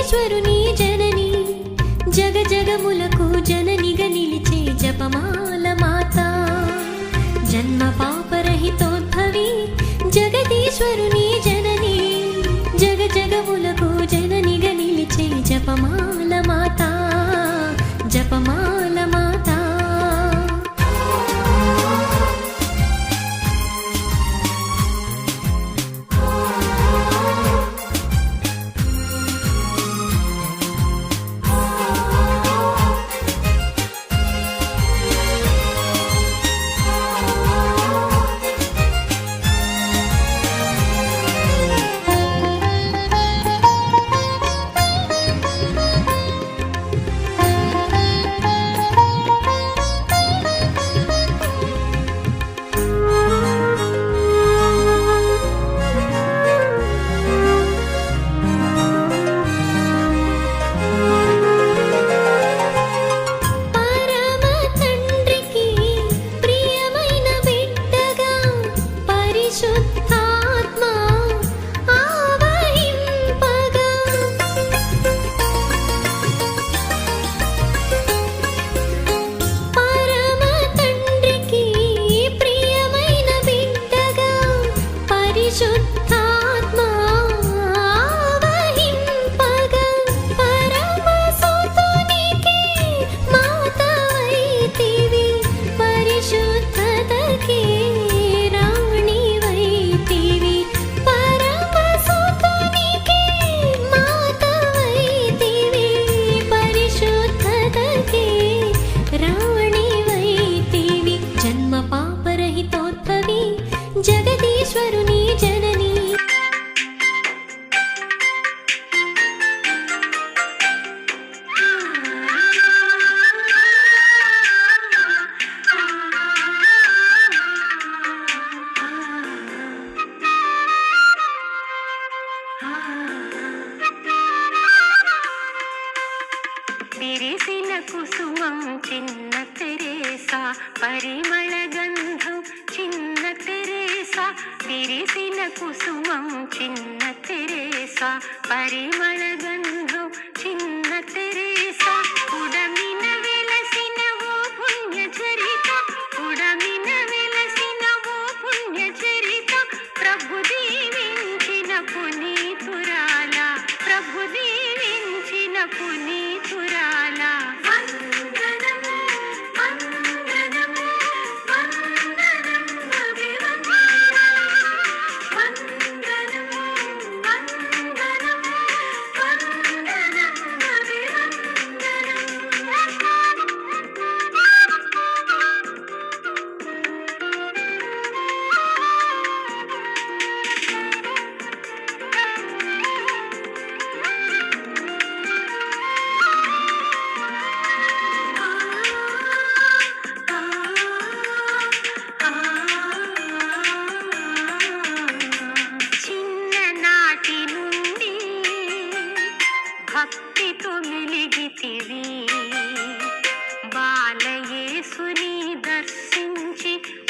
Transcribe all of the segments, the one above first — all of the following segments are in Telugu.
ఈశ్వరుని జనని జగ జగములకు జననిగ నిలిచే జపమాల మాత. జన్మ పాపరహితోద్భవి జగదీశ్వరుని జనని జగ జగములకు జననిగ నిలిచే జపమాల మాత. జపమాల తెరేసా కుసుమం చిన్న తెరేసా పరిమళ గంధం చిన్న తెరేసా. ఉడమిన వెలసిన ఓ పుణ్య చరిత ఉడమిన వెలసిన ఓ పుణ్య చరిత ప్రభు దీవించిన పునీతురాల ప్రభు దీవించిన పుని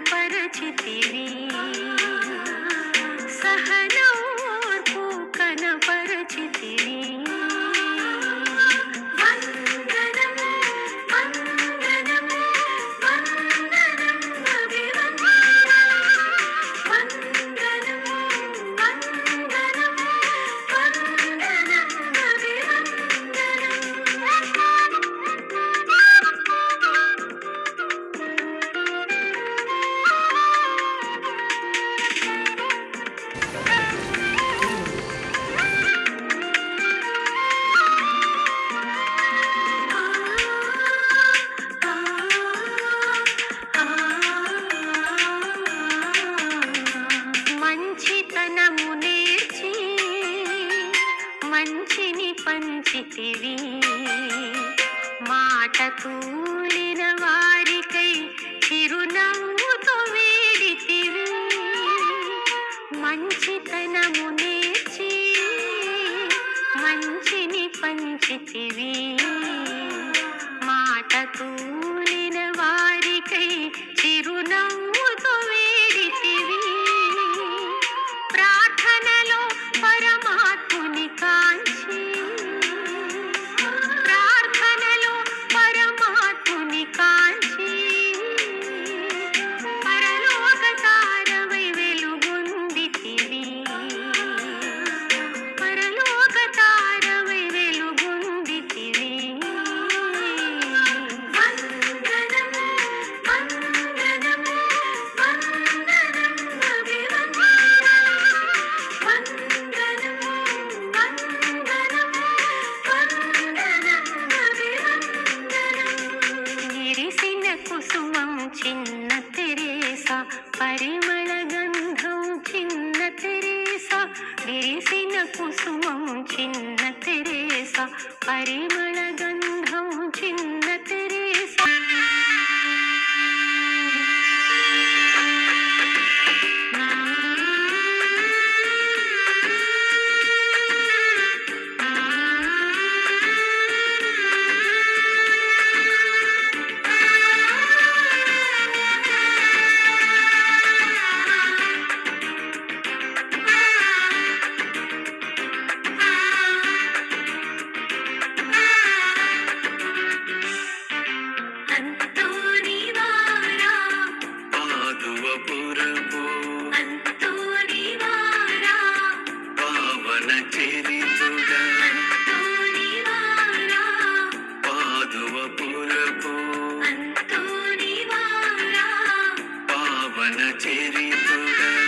परछती మాట తూలిన వారికై చిరునవ్వుతో వేడితివి. మంచితనము నేర్చి మంచిని పంచితివి. కుసుమం చిన్న తెరేసా ಮನ ಚೆರಿ ತುಡ